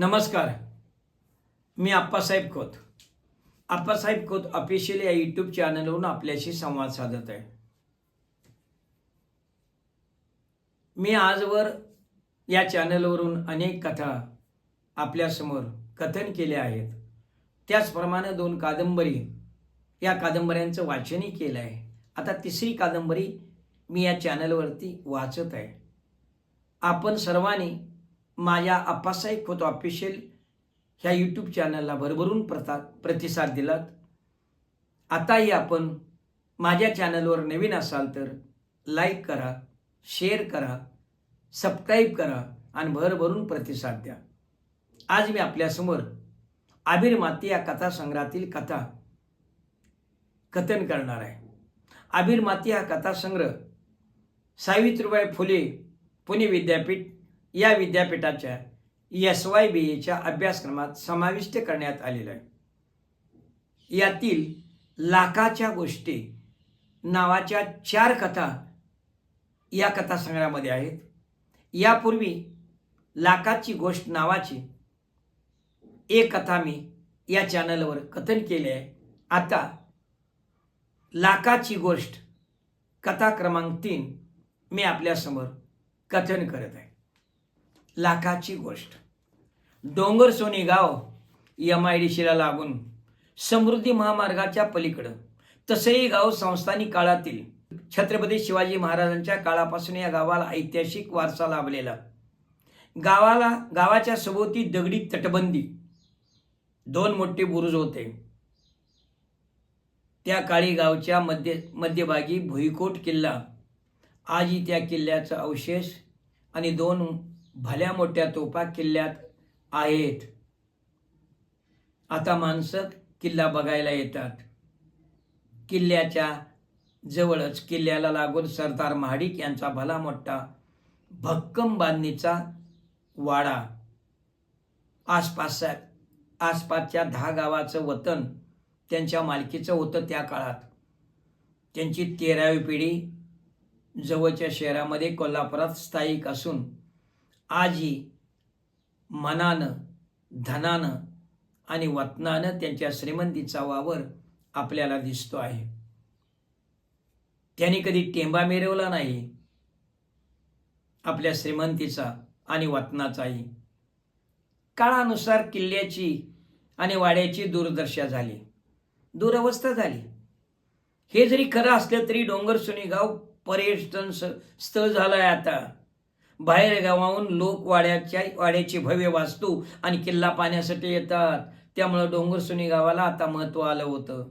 नमस्कार. मी आप्पासाहेब खोत. आप्पासाहेब खोत ऑफिशियल या यूट्यूब चॅनलवरून आपल्याशी संवाद साधत आहे. मी आजवर या चॅनलवरून अनेक कथा आपल्यासमोर कथन केल्या आहेत. त्याचप्रमाणे दोन कादंबरी या कादंबऱ्यांचं वाचनही केलं आहे. आता तिसरी कादंबरी मी या चॅनलवरती वाचत आहे. आपण सर्वांनी माझ्या आप्पासाहेब खोतो ऑफिशियल ह्या यूट्यूब चॅनलला भरभरून प्रता प्रतिसाद दिलात. आताही आपण माझ्या चॅनलवर नवीन असाल तर लाईक करा शेअर करा सबस्क्राईब करा आणि भरभरून प्रतिसाद द्या. आज मी आपल्यासमोर आबिर माती या कथासंग्रहातील कथा कथन करणार आहे. आबिर माती हा कथासंग्रह सावित्रीबाई फुले पुणे विद्यापीठ या विद्यापीठाच्या एस वाय बी एच्या अभ्यासक्रमात समाविष्ट करण्यात आलेलं आहे. यातील लाखाच्या गोष्टी नावाच्या चार कथा या कथासंग्रहामध्ये आहेत. यापूर्वी लाखाची गोष्ट नावाची एक कथा मी या चॅनलवर कथन केली आहे. आता लाखाची गोष्ट कथा क्रमांक तीन मी आपल्यासमोर कथन करत आहे. लाखाची गोष्ट. डोंगर सोनी गाव एम आय डी सीला लागून समृद्धी महामार्गाच्या पलीकडं. तसंही गाव संस्थानिक काळातील छत्रपती शिवाजी महाराजांच्या काळापासून या गावाला ऐतिहासिक वारसा लाभलेला. गावाला गावाच्या सभोवती दगडी तटबंदी. दोन मोठे बुरुज होते. त्या काळी गावच्या मध्य मध्यभागी भुईकोट किल्ला. आजही त्या किल्ल्याचा अवशेष आणि दोन भल्या मोठ्या तोफा किल्ल्यात आहेत. आता माणसं किल्ला बघायला येतात. किल्ल्याच्या जवळच किल्ल्याला लागून सरदार महाडिक यांचा भला मोठा भक्कम बांधणीचा वाडा. आसपासच्या आसपासच्या दहा गावाचं वतन त्यांच्या मालकीचं होतं त्या काळात. त्यांची तेरावी पिढी जवळच्या शहरामध्ये कोल्हापुरात स्थायिक असून आजी मनानं धनानं आणि वतनानं त्यांच्या श्रीमंतीचा वावर आपल्याला दिसतो आहे. त्यांनी कधी टेंबा मिरवला नाही. आपल्या श्रीमंतीचा आणि वतनाचाही. काळानुसार किल्ल्याची आणि वाड्याची दूरदर्शा झाली. दुरवस्था झाली. हे जरी खरं असलं तरी डोंगर सुनी गाव पर्यटन स्थळ स्थळ झालंय आता. बाहेर गावाहून लोक वाड्याच्या वाड्याची भव्य वास्तू आणि किल्ला पाहण्यासाठी येतात. त्यामुळं डोंगरसुनी गावाला आता महत्त्व आलं होतं.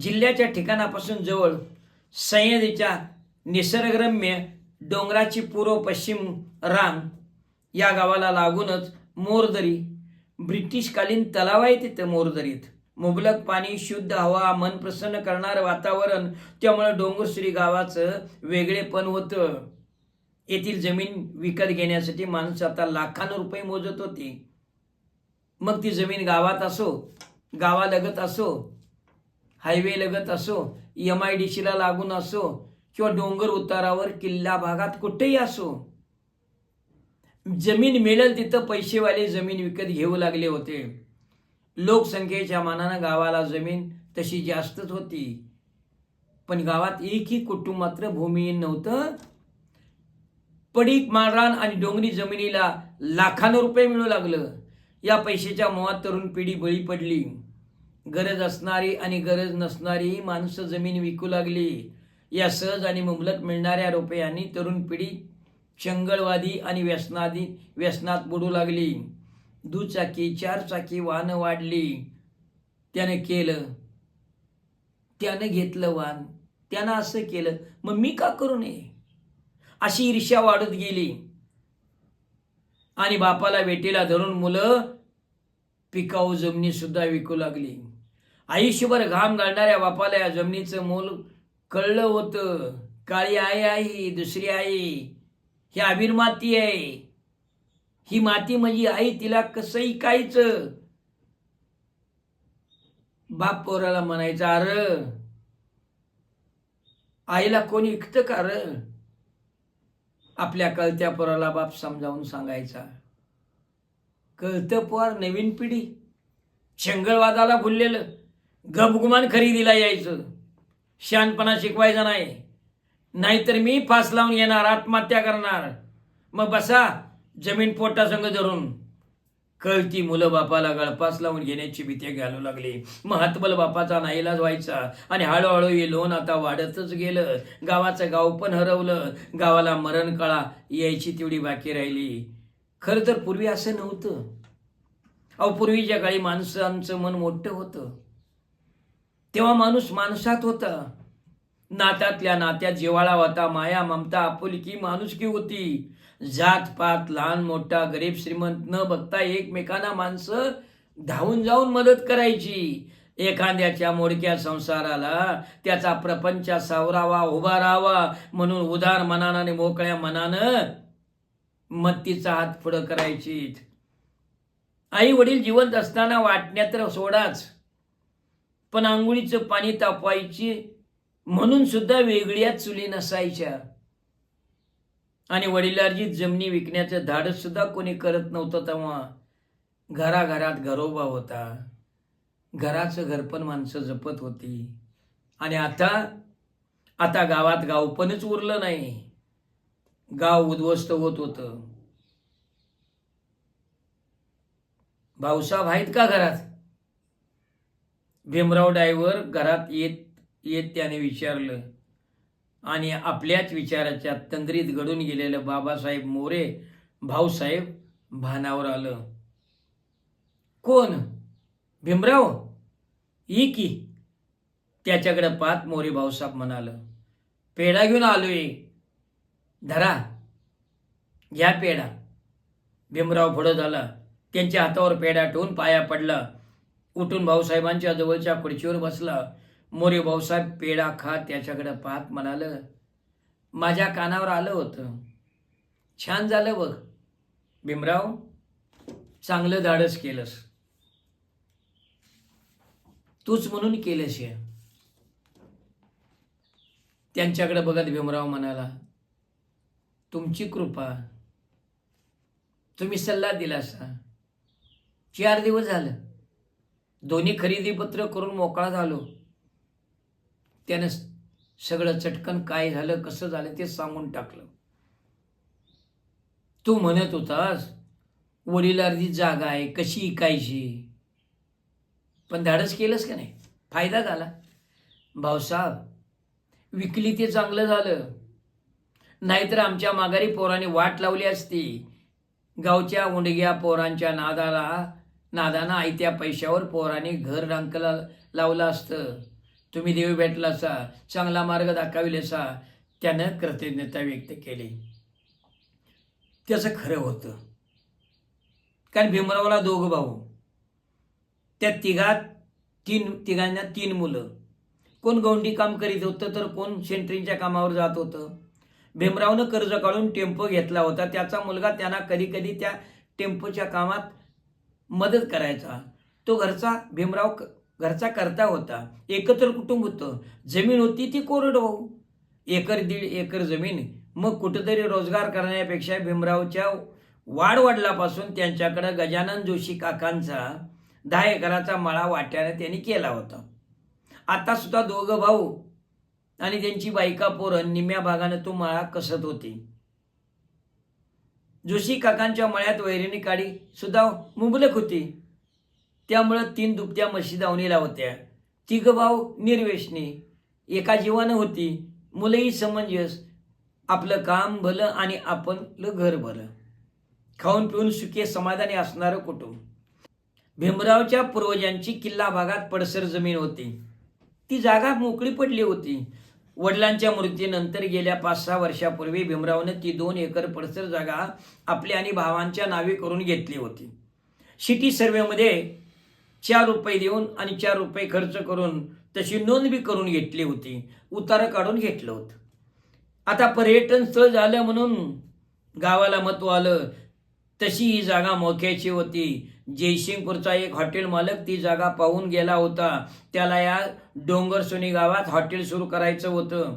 जिल्ह्याच्या ठिकाणापासून जवळ सह्याद्रीच्या निसर्गरम्य डोंगराची पूर्व पश्चिम रांग या गावाला लागूनच मोरदरी ब्रिटिशकालीन तलाव आहे तिथं मोरदरीत. मुबलक पाणी शुद्ध हवा मन प्रसन्न करणारं वातावरण त्यामुळं डोंगरश्री गावाचं वेगळेपण होतं. येथील जमीन विकत घेण्यासाठी माणसं आता लाखानं रुपये मोजत होती. मग ती जमीन गावात असो गावालगत असो हायवे लगत असो एम आय डी सीला लागून असो किंवा डोंगर उतारावर किल्ला भागात कुठेही असो जमीन मिळेल तिथं पैसेवाले जमीन विकत घेऊ लागले होते. लोकसंख्येच्या मानानं गावाला जमीन तशी जास्तच होती. पण गावात एकही कुटुंब मात्र भूमिहीन नव्हतं. पडीक माळरान आणि डोंगरी जमिनीला लाखानं रुपये मिळू लागलं. या पैशाच्या मोहात तरुण पिढी बळी पडली. गरज असणारी आणि गरज नसणारी माणसं जमीन विकू लागली. या सहज आणि मुबलक मिळणाऱ्या रुपयांनी तरुण पिढी चंगळवादी आणि व्यसनादी व्यसनात बुडू लागली. दुचाकी चारचाकी वाहनं वाढली. त्याने केलं. त्यानं घेतलं वाहन. त्यानं असं केलं. मग मी का करू नये? अशी ईर्ष्या वाढत गेली. आणि बापाला वेटीला धरून मुलं पिकाऊ जमिनी सुद्धा विकू लागली. आयुष्यभर घाम घालणाऱ्या बापाला या जमिनीचं मोल कळलं होतं. काळी आई आई दुसरी आई. ही आबिर माती आहे. ही माती म्हणजे आई तिला कसं कायच बाप पोराला म्हणायचं अर आईला कोणी इकतं का र? आपल्या कळत्या पोराला बाप समजावून सांगायचा कळतं पोर नवीन पिढी. शंगळवादाला भुललेलं गपगुमान खरेदीला यायचं. शानपणा शिकवायचा नाही. नाहीतर मी फास लावून येणार आत्महत्या करणार. मग बसा जमीन पोटासंग धरून कळती मुलं बापाला गळपास लावून घेण्याची भीती घालू लागली. मग बापाचा नाईलाज व्हायचा आणि हळूहळू हे लोन आता वाढतच गेलं. गावाचं गाव पण हरवलं. गावाला मरण कळा यायची तेवढी बाकी राहिली. खरं तर पूर्वी असं नव्हतं. अहो पूर्वीच्या काळी माणसांचं मन मोठं होतं. तेव्हा माणूस माणसात होता. नात्यातल्या नात्यात जिव्हाळा होता माया ममता आपुलकी माणुसकी होती. जात पात लहान मोठा गरीब श्रीमंत न बघता एकमेकांना माणसं धावून जाऊन मदत करायची. एखाद्याच्या मोडक्या संसाराला त्याचा प्रपंच सावरावा उभा राहावा. म्हणून उदार मनानं आणि मोकळ्या मनानं मत्तीचा हात पुढं करायची आई वडील जिवंत असताना वाटण्या तर सोडाच. पण आंघोळीचं पाणी तापवायची म्हणून सुद्धा वेगळ्या चुली नसायच्या. आणि वडिलार्जित जमिनी विकण्याचं धाडस सुद्धा कोणी करत नव्हतं तेव्हा. घराघरात घरोबा होता. घराचं घरपण माणसं जपत होती. आणि आता आता गावात गावपणच उरलं नाही. गाव उद्ध्वस्त होत होतं. भाऊसाहेब आहेत का घरात? भीमराव डायव्हर घरात येत येत त्याने विचारलं. आणि आपल्याच विचाराच्या तंद्रीत घडून गेलेलं बाबासाहेब मोरे भाऊसाहेब भानावर आलं. कोण? भीमराव? ई की. त्याच्याकडे पाहत मोरे भाऊसाहेब म्हणालं पेढा घेऊन आलोय. धरा. घ्या पेढा. भीमराव पुढं झाला. त्यांच्या हातावर पेढा ठेवून पाया पडला. उठून भाऊसाहेबांच्या जवळच्या खुर्चीवर बसला. मोरे भाऊसाहेब पेढा खात त्याच्याकडं पाहत म्हणालं माझ्या कानावर आलं होतं. छान झालं बघ. भीमराव चांगलं धाडस केलंस. तूच म्हणून केलंस हे. त्यांच्याकडे बघत भीमराव म्हणाला तुमची कृपा. तुम्ही सल्ला दिलासा. चार दिवस झालं. दोन्ही खरेदीपत्र करून मोकळा झालो. त्यानं सगळं चटकन काय झालं कसं झालं ते सांगून टाकलं. तू म्हणत होतास वडिलार्धी जागा आहे कशी इकायची? पण धाडस केलंस का नाही? फायदा झाला. भाऊसाहेब विकली ते चांगलं झालं. नाहीतर आमच्या माघारी पोराने वाट लावली असती. गावच्या उंडग्या पोरांच्या नादाला नादानं आयत्या पैशावर पोराने घर रांकला लावलं असतं. तुम्ही देवी भेटला असा चांगला मार्ग दाखविले असा त्यानं कृतज्ञता व्यक्त केली. त्याचं खरं होतं. कारण भीमरावला दोघं भाऊ. त्या तिघात तीन तिघांना तीन मुलं. कोण गौंडी काम करीत होतं तर कोण सेंटरिंगच्या कामावर जात होतं. भीमरावनं कर्ज काढून टेम्पो घेतला होता. त्याचा मुलगा त्यांना कधी कधी त्या टेम्पोच्या कामात मदत करायचा. तो घरचा भीमराव घरचा करता होता एकत्र कुटुंब होतं. जमीन होती ती कोरडवाहू एकर दीड एकर जमीन मग कुठंतरी रोजगार करण्यापेक्षा भीमरावच्या वाडवडलापासून त्यांच्याकडं गजानन जोशी काकांचा दहा एकराचा मळा वाट्याने त्यांनी केला होता. आता सुद्धा दोघं भाऊ आणि त्यांची बायका पोरं निम्या भागानं तो मळा कसत होती. जोशी काकांच्या मळ्यात वैरिणी काडी सुद्धा मुबलक होती. त्यामुळं तीन दुपत्या म्हशी दावणीला होत्या. तिघ भाऊ निर्वेशनी. एका जीवानं होती. मुलंही समंजस. आपलं काम भलं आणि आपलं घर भलं. खाऊन पिऊन सुखी समाधानी असणारं कुटुंब. भीमरावच्या पूर्वजांची किल्ला भागात पडसर जमीन होती. ती जागा मोकळी पडली होती. वडिलांच्या मृत्यूनंतर गेल्या पाच सहा वर्षापूर्वी भीमरावनं ती दोन एकर पडसर जागा आपल्या आणि भावांच्या नावे करून घेतली होती. सिटी सर्वेमध्ये चार रुपये देऊन आणि चार रुपये खर्च करून तशी नोंद बी करून घेतली होती. उतारं काढून घेतलं होतं. आता पर्यटन स्थळ झालं म्हणून गावाला महत्त्व आलं. तशी ही जागा मोक्याची होती. जयसिंगपूरचा एक हॉटेल मालक ती जागा पाहून गेला होता. त्याला या डोंगरसोनी गावात हॉटेल सुरू करायचं होतं.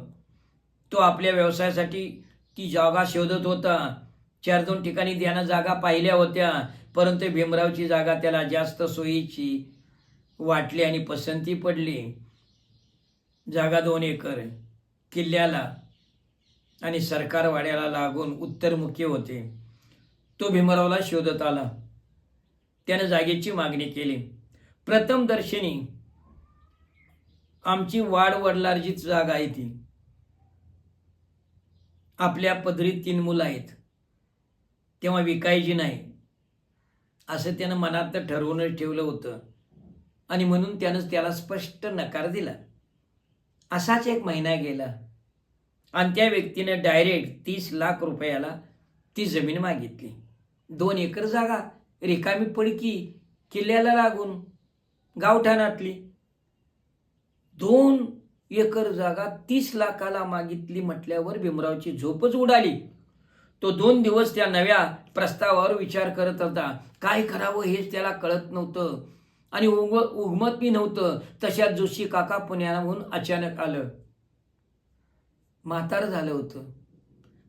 तो आपल्या व्यवसायासाठी ती जागा शोधत होता. चार दोन ठिकाणी त्यानं जागा पाहिल्या होत्या. परंतु भीमरावची जागा त्याला जास्त सोयीची वाटली आणि पसंती पडली. जागा दोन एकर किल्ल्याला आणि सरकारवाड्याला लागून उत्तरमुखी होते. तो भीमरावला शोधत आला. त्याने जागेची मागणी केली. प्रथम दर्शनी आमची वाड वडलार्जित जागा आहे ती. आपल्या पदरीत तीन मुलं आहेत. तेव्हा विकायची नाही. असं त्यानं मनात ठरवूनच ठेवलं होतं. आणि म्हणून त्यानं त्याला स्पष्ट नकार दिला. असाच एक महिना गेला. आणि त्या व्यक्तीने डायरेक्ट तीस लाख रुपयाला ती जमीन मागितली. दोन एकर जागा रिकामी पडकी किल्ल्याला लागून गावठाणातली. दोन एकर जागा तीस लाखाला मागितली म्हटल्यावर भीमरावची झोपच उडाली. तो दोन दिवस त्या नव्या प्रस्तावावर विचार करत होता. काय करावं हेच त्याला कळत नव्हतं. आणि उग उगमत बी नव्हतं. तशात जोशी काका पुण्याहून अचानक आलं. म्हातार झालं होतं.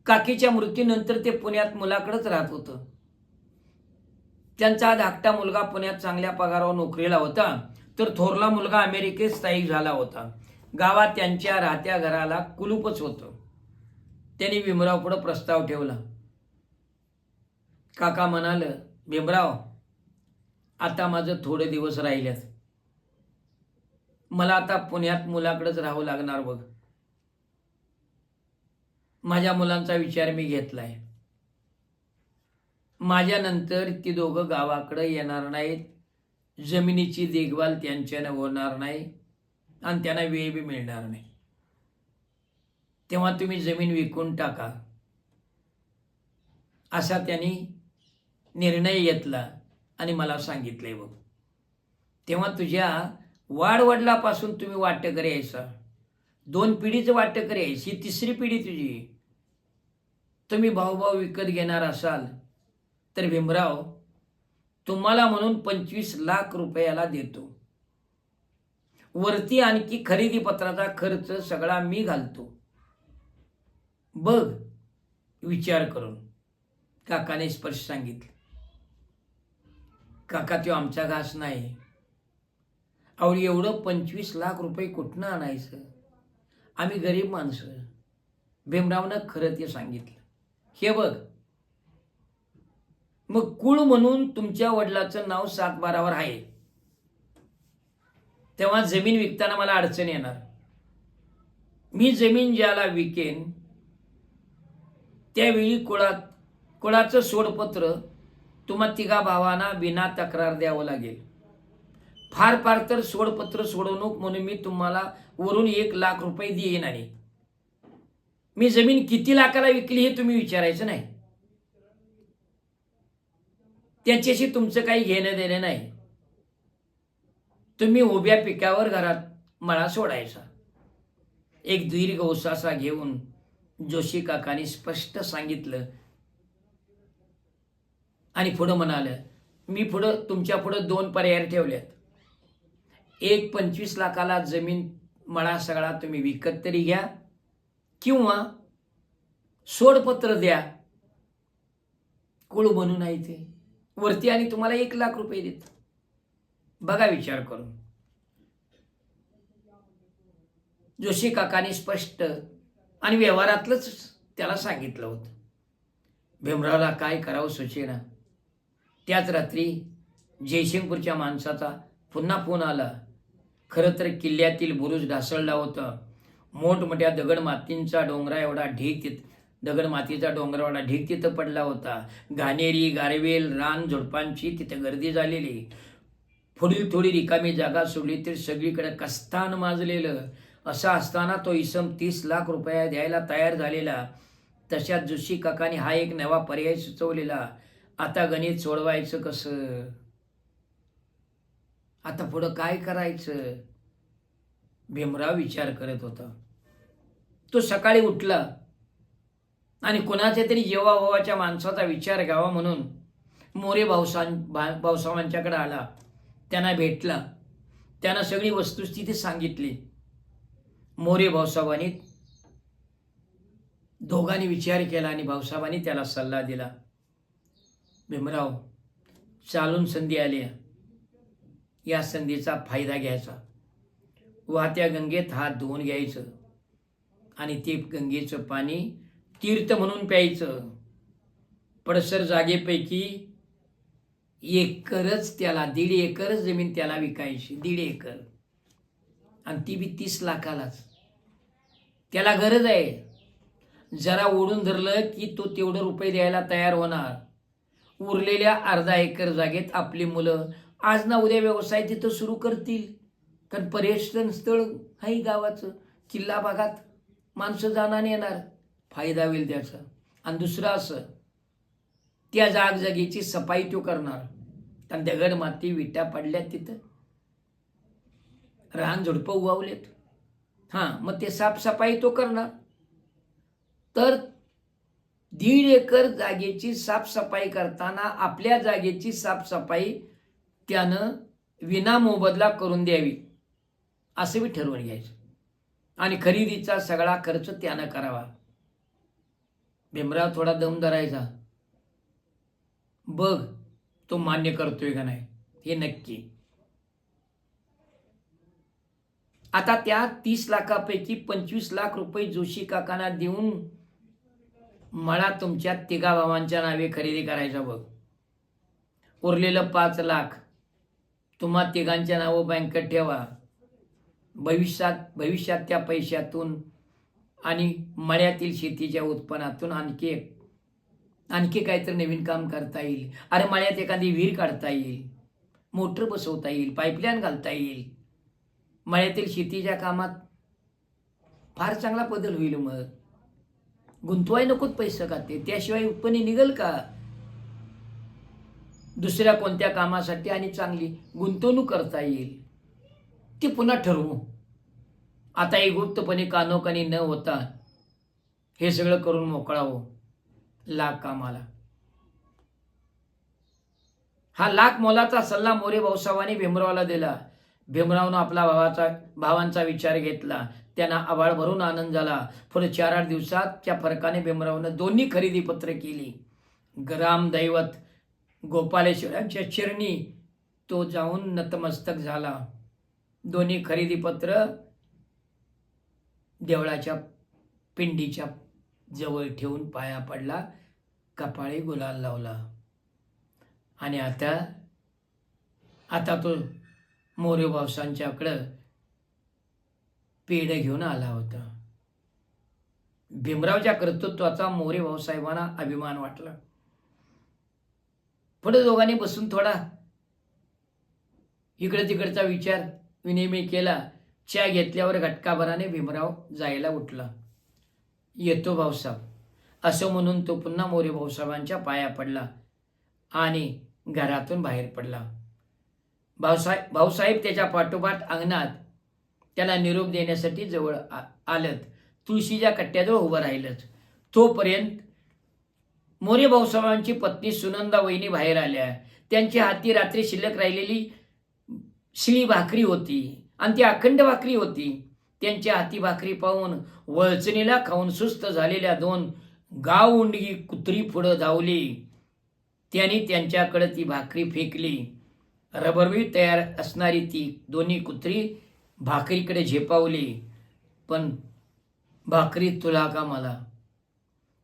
काकीच्या मृत्यूनंतर ते पुण्यात मुलाकडंच राहत होतं. त्यांचा धाकटा मुलगा पुण्यात चांगल्या पगारावर नोकरीला होता. तर थोरला मुलगा अमेरिकेत स्थायिक झाला होता. गावात त्यांच्या राहत्या घराला कुलूपच होतं. त्यांनी भीमराव पुढं प्रस्ताव ठेवला. काका म्हणाल भीमराव आता माझं थोडे दिवस राहिल्यात मला आता पुण्यात मुलाकडेच राहावं लागणार बघ. माझ्या मुलांचा विचार मी घेतलाय. माझ्यानंतर ती दोघं गावाकडे येणार नाहीत. जमिनीची देखभाल त्यांच्यानं होणार नाही आणि त्यांना वेळ बी मिळणार नाही. तेव्हा तुम्ही जमीन विकून टाका. असा त्यांनी निर्णय घेतला आणि मला सांगितले बघ. तेव्हा तुझ्या वाडवडलापासून तुम्ही वाटेकरी यायचा दोन पिढीचं वाटेकरी यायची ही तिसरी पिढी तुझी तुम्ही भाऊभाऊ विकत घेणार असाल तर भीमराव तुम्हाला म्हणून पंचवीस लाख रुपयाला देतो. वरती आणखी खरेदी पत्राचा खर्च सगळा मी घालतो. बघ विचार करून. काकाने स्पर्श सांगितलं. काका तो आमचा घास नाही. अहो एवढं पंचवीस लाख रुपये कुठनं आणायचं? आम्ही गरीब माणसं. भीमरावनं खरं ते सांगितलं. हे बघ. मग कुळ म्हणून तुमच्या वडिलाचं नाव सातबारावर आहे. तेव्हा जमीन विकताना मला अडचण येणार. मी जमीन ज्याला विकेन त्यावेळी कुळात कुळाचं सोडपत्र तुम्हा तिघा भावांना बिना तक्रार द्यावं लागेल. फार फार तर सोडपत्र सोडवणूक म्हणून मी तुम्हाला वरून एक लाख रुपये देईन आणि. मी जमीन किती लाखाला विकली हे तुम्ही विचारायचं नाही. त्याच्याशी तुमचं काही घेणं देणं नाही. तुम्ही उभ्या पिकावर घरात मळा सोडायचा. एक दीर्घ उसासा घेऊन जोशी काकाने स्पष्ट सांगितलं. आणि पुढं म्हणालं मी पुढं तुमच्या पुढं दोन पर्याय ठेवल्यात. एक पंचवीस लाखाला जमीन मळा सगळा तुम्ही विकत तरी घ्या किंवा सोडपत्र द्या. कुळ बनून आहे ते. वरती आणि तुम्हाला एक लाख रुपये देत. बघा विचार करून. जोशी काकाने स्पष्ट आणि व्यवहारातलंच त्याला सांगितलं होतं. भीमरावला काय करावं सुचेना. त्याच रात्री जयसिंगपूरच्या माणसाचा पुन्हा फोन आला. खरं तर किल्ल्यातील बुरुज ढासळला होता. मोठमोठ्या दगड मातींचा डोंगरा एवढा ढीक तिथं दगड मातीचा डोंगर एवढा ढीक तिथं पडला होता. घाणेरी गारवेल रान झुडपांची तिथं गर्दी झालेली. पुढील थोडी रिकामी जागा सोडली तर सगळीकडे कस्तान माजलेलं. असा असताना तो इसम तीस लाख रुपया द्यायला तयार झालेला. तशात जोशी काकाने हा एक नवा पर्याय सुचवलेला. आता गणित सोडवायचं कसं? आता पुढं काय करायचं? भीमराव विचार करत होता. तो सकाळी उठला आणि कोणाच्या तरी जेवाभावाच्या माणसाचा विचार घ्यावा म्हणून मोरे भाऊसां भा भाऊसाहेबांच्याकडे आला. त्यांना भेटला. त्यांना सगळी वस्तुस्थिती सांगितली. मोरे भाऊसाहेबांनी दोघांनी विचार केला आणि भाऊसाहेबांनी त्याला सल्ला दिला. भीमराव चालून संधी आली या संधीचा फायदा घ्यायचा. वाहत्या गंगेत हात धुवून घ्यायचं आणि ते गंगेचं पाणी तीर्थ म्हणून प्यायचं. पडसर जागेपैकी एकरच त्याला दीड एकरच जमीन त्याला विकायची दीड एकर. आणि ती बी तीस लाखालाच. त्याला गरज आहे. जरा ओढून धरलं की तो तेवढं रुपये द्यायला तयार होणार. उरलेल्या अर्धा एकर जागेत आपली मुलं. आज ना उद्या व्यवसाय तिथं सुरू करतील. कारण पर्यटन स्थळ आहे गावाचं. किल्ला भागात माणसं जाणार येणार. फायदा होईल त्याचा. आणि दुसरं असं त्या जागजागेची सफाई तो करणार. कारण दगड माती विटा पडल्यात तिथं. रान झुडपं उगवलेत. हां मग ते साफसफाई तो करणार. तर दीड एकर जागेची साफसफाई करताना आपल्या जागेची साफसफाई त्यानं विनामोबदला करून द्यावी असं बी ठरवून घ्यायचं. आणि खरेदीचा सगळा खर्च त्यानं करावा. भीमराव थोडा दम धरायचा. बघ तो मान्य करतोय का नाही? हे नक्की. आता त्या तीस लाखापैकी पंचवीस लाख रुपये जोशी काकांना देऊन मला तुमच्या तिघा भावांच्या नावे खरेदी करायचा बघ. उरलेलं पाच लाख. तुम्हा तिघांच्या नावं बँकेत ठेवा. भविष्यात भविष्यात त्या पैशातून आणि मळ्यातील शेतीच्या उत्पन्नातून आणखी आणखी काहीतरी नवीन काम करता येईल. अरे मळ्यात एखादी विहीर काढता येईल. मोटर बसवता येईल. पाईपलाईन घालता येईल. मळ्यातील शेतीच्या कामात फार चांगला बदल होईल मग. गुंतवाय नकोत पैसे का ते त्याशिवाय उत्पन्न निघल का? दुसऱ्या कोणत्या कामासाठी आणि चांगली गुंतवणूक करता येईल? ते पुन्हा ठरवू. आता एक गुप्तपणे कानोकानी न होता हे सगळं करून मोकळावं लाख कामाला. हा लाख मोलाचा सल्ला मोरे भाऊसाहेबांनी भीमरावाला दिला. भीमरावनं आपला भावाचा भावांचा विचार घेतला. त्यांना आबाळ भरून आनंद झाला. पुढे चार आठ दिवसात त्या फरकाने भीमरावनं दोन्ही खरेदी पत्र केली. ग्रामदैवत गोपालेश्वरांच्या चिरणी तो जाऊन नतमस्तक झाला. दोन्ही खरेदी पत्र देवळाच्या पिंडीच्या जवळ ठेवून पाया पडला कपाळी गुलाल लावला. आणि आता आता तो मोरे भावसांच्याकडं पेढ घेऊन आला होता. भीमरावच्या कर्तृत्वाचा मोरे भाऊसाहेबांना अभिमान वाटला. पुढे दोघांनी बसून थोडा इकडे तिकडचा विचार विनिमय केला. च्या घेतल्यावर घटकाभराने भीमराव जायला उठला. येतो भाऊसाहेब. असं म्हणून तो पुन्हा मोरे भाऊसाहेबांच्या पाया पडला आणि घरातून बाहेर पडला. भाऊसाहेब भाऊसाहेब त्याच्या पाठोपाठ अंगणात त्याला निरोप देण्यासाठी जवळ आ- आलत. तुळशीच्या कट्ट्याजवळ उभं राहिलंच तोपर्यंत मोरे भाऊसाहेबांची पत्नी सुनंदा वहिनी बाहेर आल्या. त्यांच्या हाती रात्री शिल्लक राहिलेली शिळी भाकरी होती आणि ती अखंड भाकरी होती. त्यांच्या हाती भाकरी पाहून वळचणीला खाऊन सुस्त झालेल्या दोन गाव उंडगी कुत्री पुढं धावली. त्यांनी त्यांच्याकडे ती भाकरी फेकली. रबरवी तयार असणारी ती दोन्ही कुत्री भाकरीकडे झेपावली पण भाकरी तुला का मला?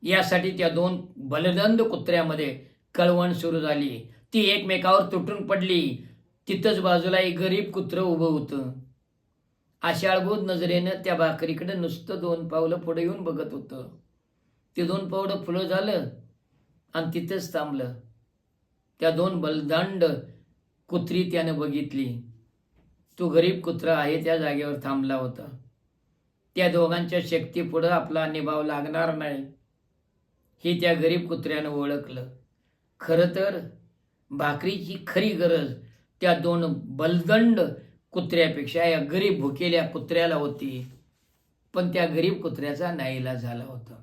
यासाठी त्या दोन बलदंद कुत्र्यामध्ये कळवण सुरू झाली. ती एकमेकावर तुटून पडली. तिथंच बाजूला एक गरीब कुत्रं उभं होतं. आशाळभूत नजरेनं त्या भाकरीकडे नुसतं दोन पावलं पुढे येऊन बघत होतं. ते दोन पावलं फुलं झालं आणि तिथंच थांबलं. त्या दोन बलदांड कुत्री त्यानं बघितली. तो गरीब कुत्रा आहे त्या जागेवर थांबला होता. त्या दोघांच्या शक्तीपुढं आपला निभाव लागणार नाही हे त्या गरीब कुत्र्यानं ओळखलं. खरं तर भाकरीची खरी गरज त्या दोन बलदंड कुत्र्यापेक्षा या गरीब भुकेल्या कुत्र्याला होती. पण त्या गरीब कुत्र्याचा नाईला झाला होता.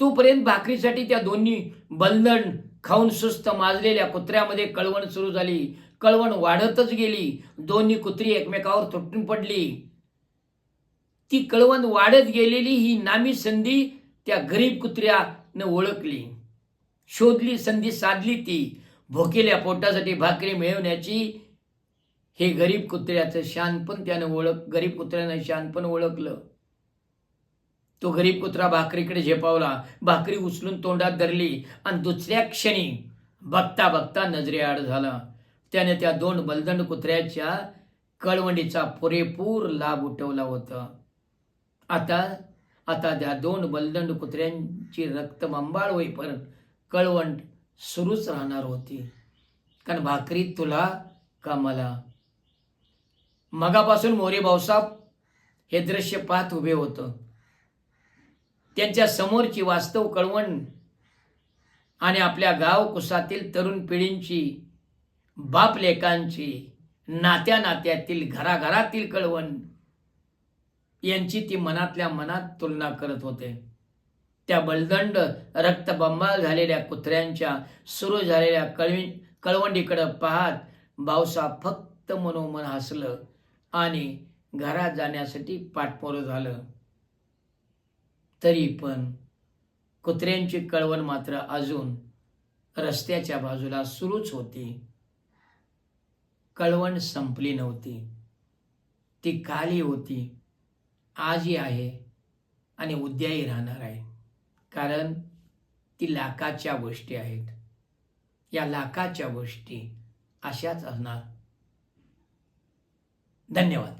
तोपर्यंत भाकरीसाठी त्या दोन्ही बलदंड खाऊन सुस्त माजलेल्या कुत्र्यामध्ये कळवण सुरू झाली. कळवण वाढतच गेली. दोन्ही कुत्री एकमेकावर तुटून पडली. ती कळवण वाढत गेलेली ही नामी संधी त्या गरीब कुत्र्यानं ओळखली. शोधली संधी साधली ती. भोकेल्या पोटासाठी भाकरी मिळवण्याची हे गरीब कुत्र्याचं शानपण त्यानं ओळख गरीब कुत्र्यानं शानपण ओळखलं. तो गरीब कुत्रा भाकरीकडे झेपावला. भाकरी उचलून तोंडात धरली आणि दुसऱ्या क्षणी बघता बघता नजरेआड झाला. त्याने त्या दोन बलदंड कुत्र्याच्या कळवंडीचा पुरेपूर लाभ उठवला होता. आता आता त्या दोन बलदंड कुत्र्यांची रक्तबंबाळ होईपर्यंत कळवंड सुरूच राहणार होती. कारण भाकरी तुला का मला मगापासून मोरे भाऊसाहेब हे दृश्य पाहत उभे होतं. त्यांच्या समोरची वास्तव कळवण आणि आपल्या गावकुसातील तरुण पिढींची बापलेकांची नात्या नात्यातील घराघरातील कळवण यांची ती मनातल्या मनात तुलना करत होते. त्या बलदंड रक्तबंबाळ झालेल्या कुत्र्यांच्या सुरू झालेल्या कळवी कळवंडीकडं पाहत भाऊसाहेब फक्त मनोमन हसलं आणि घरात जाण्यासाठी पाठपोर झालं. तरी पण कुत्र्यांची कळवण मात्र अजून रस्त्याच्या बाजूला सुरूच होती. कळवण संपली नव्हती. ती काली होती. आजही आहे आणि उद्याही राहणार आहे. कारण ती लाखाच्या गोष्टी आहेत. या लाखाच्या गोष्टी अशाच असणार. धन्यवाद.